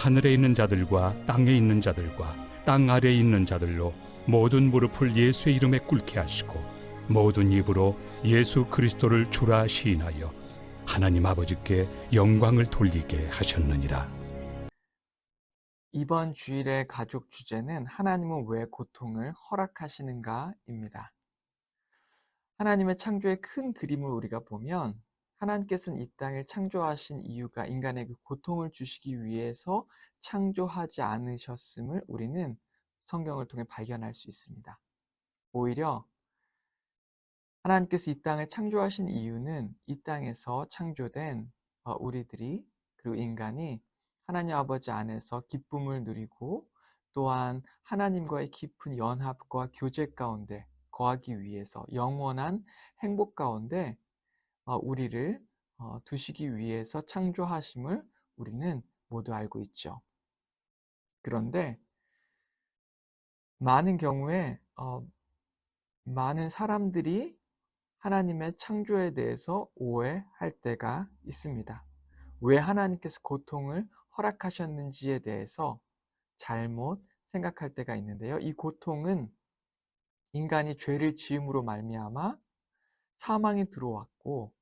하늘에 있는 자들과 땅에 있는 자들과 땅 아래에 있는 자들로 모든 무릎을 예수의 이름에 꿇게 하시고 모든 입으로 예수 그리스도를 주라 시인하여 하나님 아버지께 영광을 돌리게 하셨느니라. 이번 주일의 가족 주제는 하나님은 왜 고통을 허락하시는가입니다. 하나님의 창조의 큰 그림을 우리가 보면 하나님께서는 이 땅을 창조하신 이유가 인간에게 고통을 주시기 위해서 창조하지 않으셨음을 우리는 성경을 통해 발견할 수 있습니다. 오히려 하나님께서 이 땅을 창조하신 이유는 이 땅에서 창조된 어, 우리들이 그리고 인간이 하나님 아버지 안에서 기쁨을 누리고 또한 하나님과의 깊은 연합과 교제 가운데 거하기 위해서 영원한 행복 가운데 어, 우리를 어, 두시기 위해서 창조하심을 우리는 모두 알고 있죠. 그런데 많은 경우에 어, 많은 사람들이 하나님의 창조에 대해서 오해할 때가 있습니다. 왜 하나님께서 고통을 허락하셨는지에 대해서 잘못 생각할 때가 있는데요. 이 고통은 인간이 죄를 지음으로 말미암아 사망이 들어왔고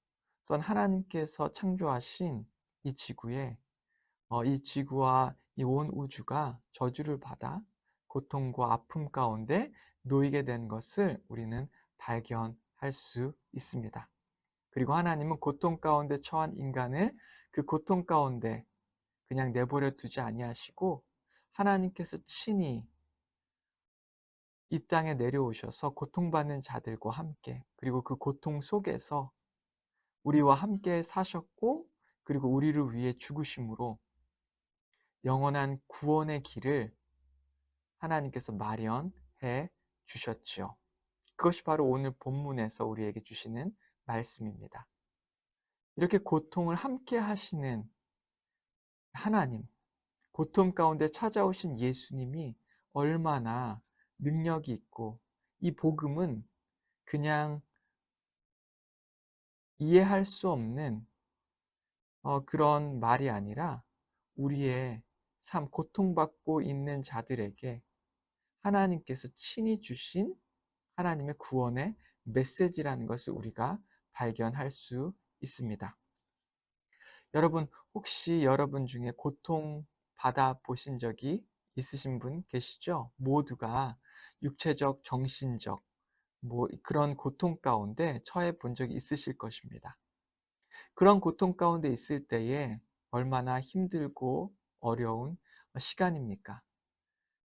또한 하나님께서 창조하신 이 지구에 어, 이 지구와 이 온 우주가 저주를 받아 고통과 아픔 가운데 놓이게 된 것을 우리는 발견할 수 있습니다. 그리고 하나님은 고통 가운데 처한 인간을 그 고통 가운데 그냥 내버려 두지 아니하시고 하나님께서 친히 이 땅에 내려오셔서 고통받는 자들과 함께 그리고 그 고통 속에서 우리와 함께 사셨고 그리고 우리를 위해 죽으심으로 영원한 구원의 길을 하나님께서 마련해 주셨지요. 그것이 바로 오늘 본문에서 우리에게 주시는 말씀입니다. 이렇게 고통을 함께 하시는 하나님, 고통 가운데 찾아오신 예수님이 얼마나 능력이 있고 이 복음은 그냥 이해할 수 없는 어, 그런 말이 아니라 우리의 삶, 고통받고 있는 자들에게 하나님께서 친히 주신 하나님의 구원의 메시지라는 것을 우리가 발견할 수 있습니다. 여러분, 혹시 여러분 중에 고통 받아 보신 적이 있으신 분 계시죠? 모두가 육체적, 정신적, 뭐 그런 고통 가운데 처해 본 적이 있으실 것입니다. 그런 고통 가운데 있을 때에 얼마나 힘들고 어려운 시간입니까?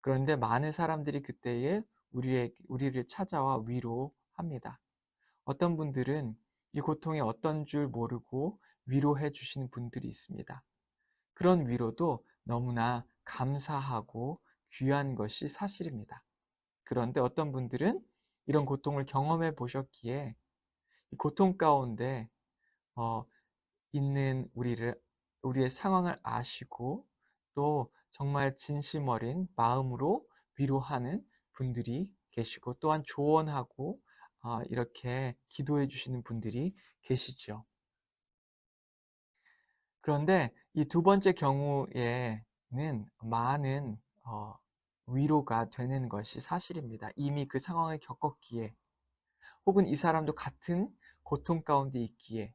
그런데 많은 사람들이 그때에 우리의, 우리를 찾아와 위로합니다. 어떤 분들은 이 고통이 어떤 줄 모르고 위로해 주시는 분들이 있습니다. 그런 위로도 너무나 감사하고 귀한 것이 사실입니다. 그런데 어떤 분들은 이런 고통을 경험해 보셨기에 이 고통 가운데 어, 있는 우리를 우리의 상황을 아시고 또 정말 진심 어린 마음으로 위로하는 분들이 계시고 또한 조언하고 어, 이렇게 기도해 주시는 분들이 계시죠. 그런데 이 두 번째 경우에는 많은 어, 위로가 되는 것이 사실입니다. 이미 그 상황을 겪었기에 혹은 이 사람도 같은 고통 가운데 있기에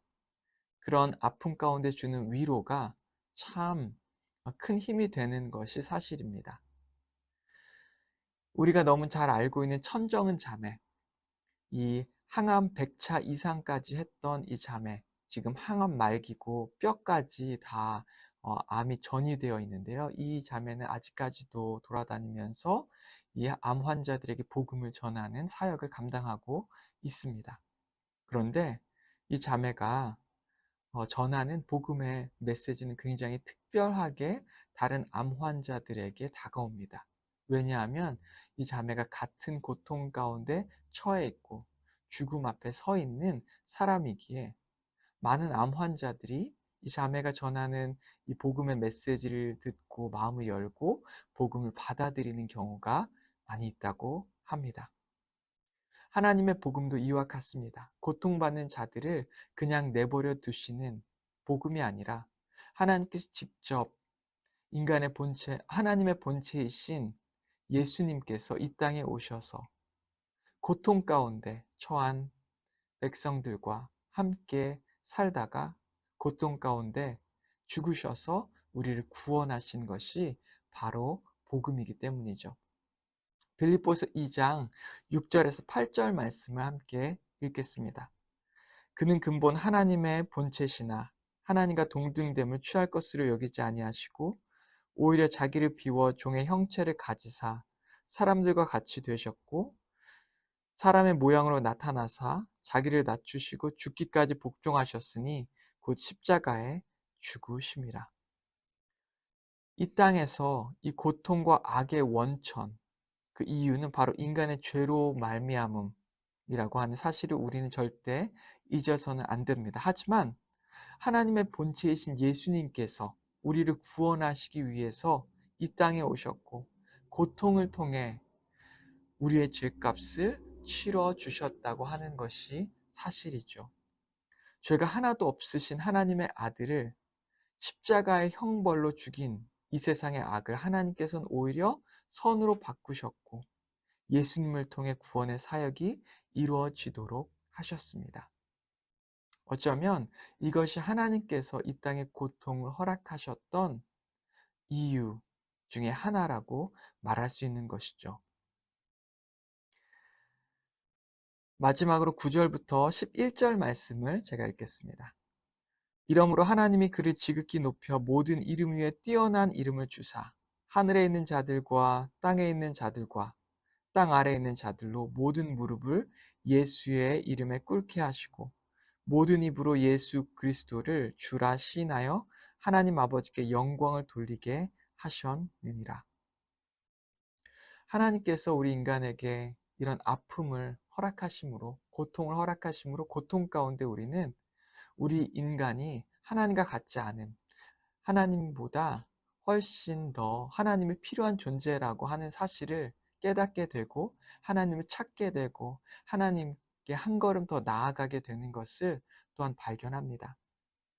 그런 아픔 가운데 주는 위로가 참 큰 힘이 되는 것이 사실입니다. 우리가 너무 잘 알고 있는 천정은 자매, 이 항암 100차 이상까지 했던 이 자매, 지금 항암 말기고 뼈까지 다 어, 암이 전이 되어 있는데요. 이 자매는 아직까지도 돌아다니면서 이 암 환자들에게 복음을 전하는 사역을 감당하고 있습니다. 그런데 이 자매가 어, 전하는 복음의 메시지는 굉장히 특별하게 다른 암 환자들에게 다가옵니다. 왜냐하면 이 자매가 같은 고통 가운데 처해 있고 죽음 앞에 서 있는 사람이기에 많은 암 환자들이 이 자매가 전하는 이 복음의 메시지를 듣고 마음을 열고 복음을 받아들이는 경우가 많이 있다고 합니다. 하나님의 복음도 이와 같습니다. 고통받는 자들을 그냥 내버려 두시는 복음이 아니라 하나님께서 직접 인간의 본체, 하나님의 본체이신 예수님께서 이 땅에 오셔서 고통 가운데 처한 백성들과 함께 살다가 고통 가운데 죽으셔서 우리를 구원하신 것이 바로 복음이기 때문이죠. 빌립보서 2장 6절에서 8절 말씀을 함께 읽겠습니다. 그는 근본 하나님의 본체시나 하나님과 동등됨을 취할 것으로 여기지 아니하시고 오히려 자기를 비워 종의 형체를 가지사 사람들과 같이 되셨고 사람의 모양으로 나타나사 자기를 낮추시고 죽기까지 복종하셨으니 곧 십자가에 죽으심이라. 이 땅에서 이 고통과 악의 원천 그 이유는 바로 인간의 죄로 말미암음이라고 하는 사실을 우리는 절대 잊어서는 안 됩니다. 하지만 하나님의 본체이신 예수님께서 우리를 구원하시기 위해서 이 땅에 오셨고 고통을 통해 우리의 죄값을 치러 주셨다고 하는 것이 사실이죠. 죄가 하나도 없으신 하나님의 아들을 십자가의 형벌로 죽인 이 세상의 악을 하나님께서는 오히려 선으로 바꾸셨고 예수님을 통해 구원의 사역이 이루어지도록 하셨습니다. 어쩌면 이것이 하나님께서 이 땅에 고통을 허락하셨던 이유 중에 하나라고 말할 수 있는 것이죠. 마지막으로 9절부터 11절 말씀을 제가 읽겠습니다. 이러므로 하나님이 그를 지극히 높여 모든 이름 위에 뛰어난 이름을 주사 하늘에 있는 자들과 땅에 있는 자들과 땅 아래에 있는 자들로 모든 무릎을 예수의 이름에 꿇게 하시고 모든 입으로 예수 그리스도를 주라 시인하여 하나님 아버지께 영광을 돌리게 하셨느니라. 하나님께서 우리 인간에게 이런 아픔을 허락하심으로 고통을 허락하심으로 고통 가운데 우리는 우리 인간이 하나님과 같지 않은 하나님보다 훨씬 더 하나님이 필요한 존재라고 하는 사실을 깨닫게 되고 하나님을 찾게 되고 하나님께 한 걸음 더 나아가게 되는 것을 또한 발견합니다.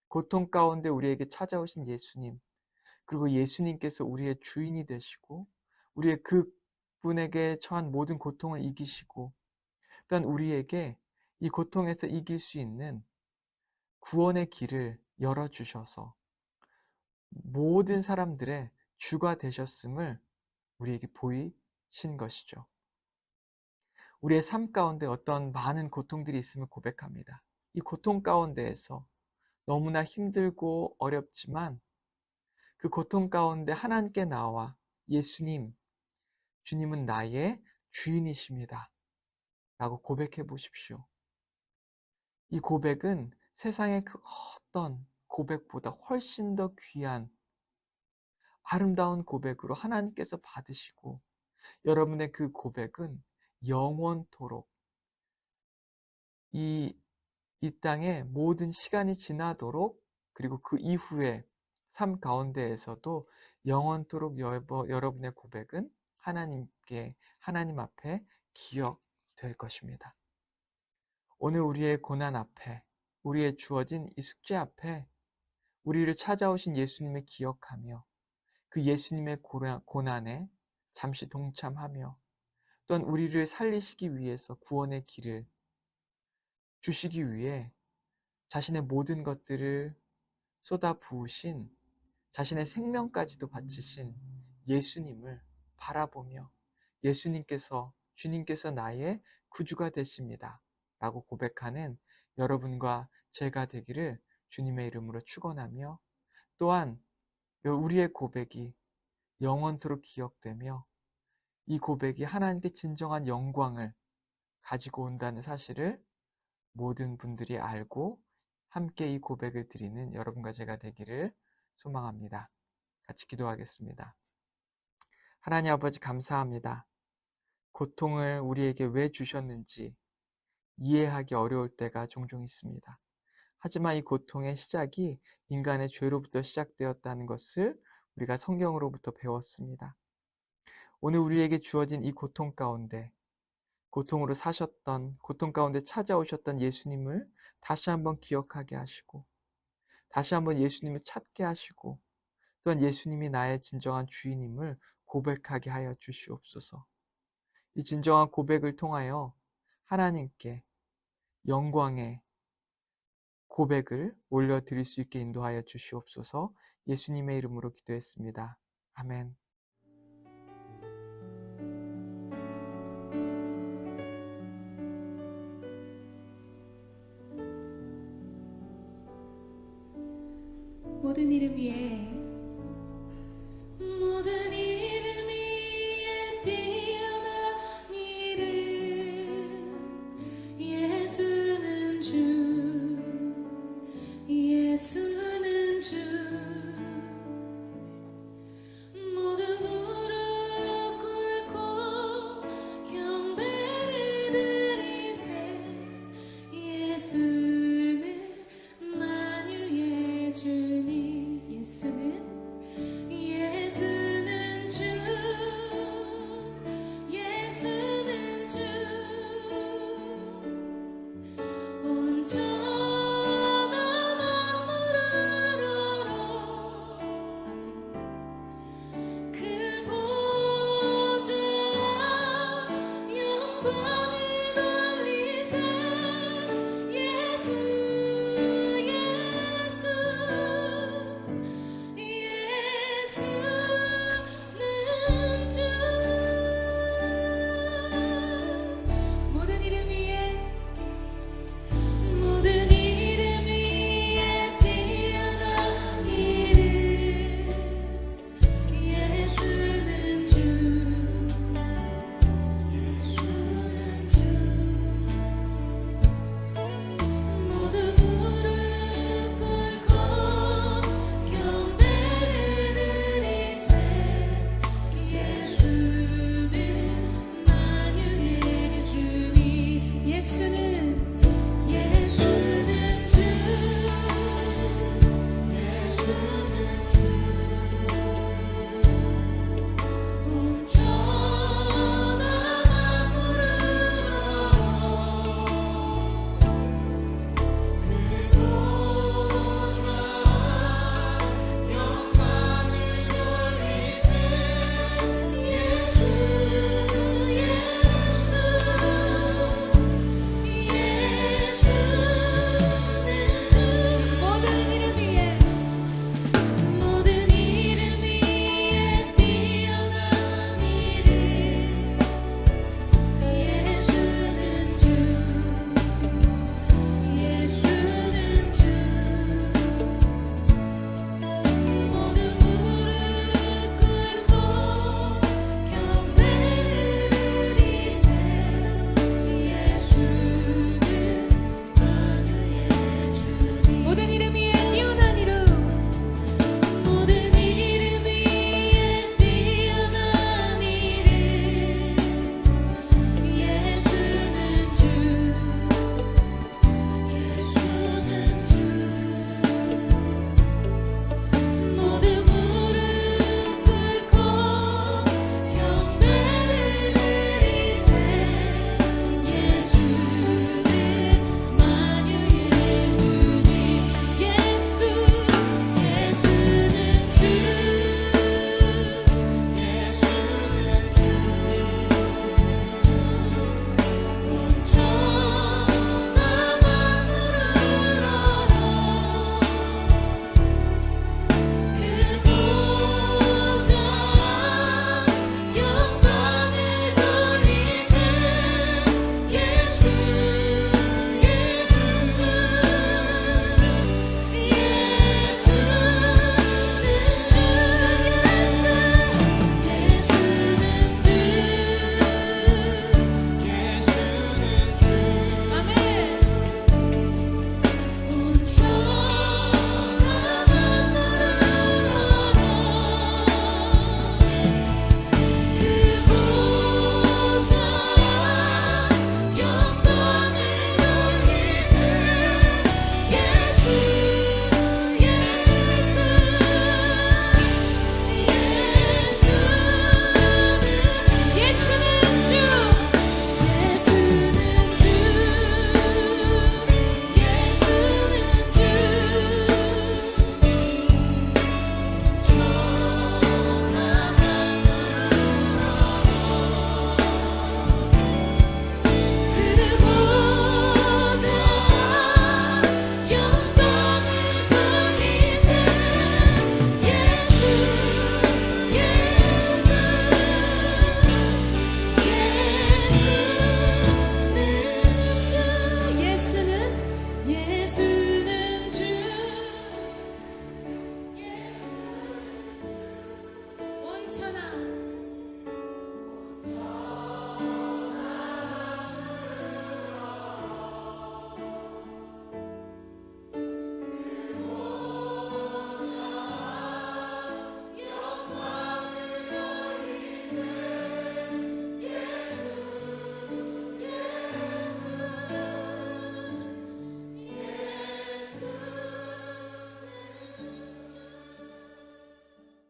고통 가운데 우리에게 찾아오신 예수님, 그리고 예수님께서 우리의 주인이 되시고 우리의 그분에게 처한 모든 고통을 이기시고 또한 우리에게 이 고통에서 이길 수 있는 구원의 길을 열어주셔서 모든 사람들의 주가 되셨음을 우리에게 보이신 것이죠. 우리의 삶 가운데 어떤 많은 고통들이 있음을 고백합니다. 이 고통 가운데에서 너무나 힘들고 어렵지만 그 고통 가운데 하나님께 나와 예수님, 주님은 나의 주인이십니다. 라고 고백해 보십시오. 이 고백은 세상의 그 어떤 고백보다 훨씬 더 귀한 아름다운 고백으로 하나님께서 받으시고 여러분의 그 고백은 영원토록 이, 이 땅에 모든 시간이 지나도록 그리고 그 이후에 삶 가운데에서도 영원토록 여러분의 고백은 하나님께 하나님 앞에 기억 될 것입니다. 오늘 우리의 고난 앞에 우리의 주어진 이 숙제 앞에 우리를 찾아오신 예수님을 기억하며 그 예수님의 고난에 잠시 동참하며 또한 우리를 살리시기 위해서 구원의 길을 주시기 위해 자신의 모든 것들을 쏟아 부으신 자신의 생명까지도 바치신 예수님을 바라보며 예수님께서 주님께서 나의 구주가 되십니다. 라고 고백하는 여러분과 제가 되기를 주님의 이름으로 축원하며 또한 우리의 고백이 영원토록 기억되며 이 고백이 하나님께 진정한 영광을 가지고 온다는 사실을 모든 분들이 알고 함께 이 고백을 드리는 여러분과 제가 되기를 소망합니다. 같이 기도하겠습니다. 하나님 아버지 감사합니다. 고통을 우리에게 왜 주셨는지 이해하기 어려울 때가 종종 있습니다. 하지만 이 고통의 시작이 인간의 죄로부터 시작되었다는 것을 우리가 성경으로부터 배웠습니다. 오늘 우리에게 주어진 이 고통 가운데 고통으로 사셨던 고통 가운데 찾아오셨던 예수님을 다시 한번 기억하게 하시고 다시 한번 예수님을 찾게 하시고 또한 예수님이 나의 진정한 주인임을 고백하게 하여 주시옵소서. 이 진정한 고백을 통하여 하나님께 영광의 고백을 올려드릴 수 있게 인도하여 주시옵소서 예수님의 이름으로 기도했습니다. 아멘.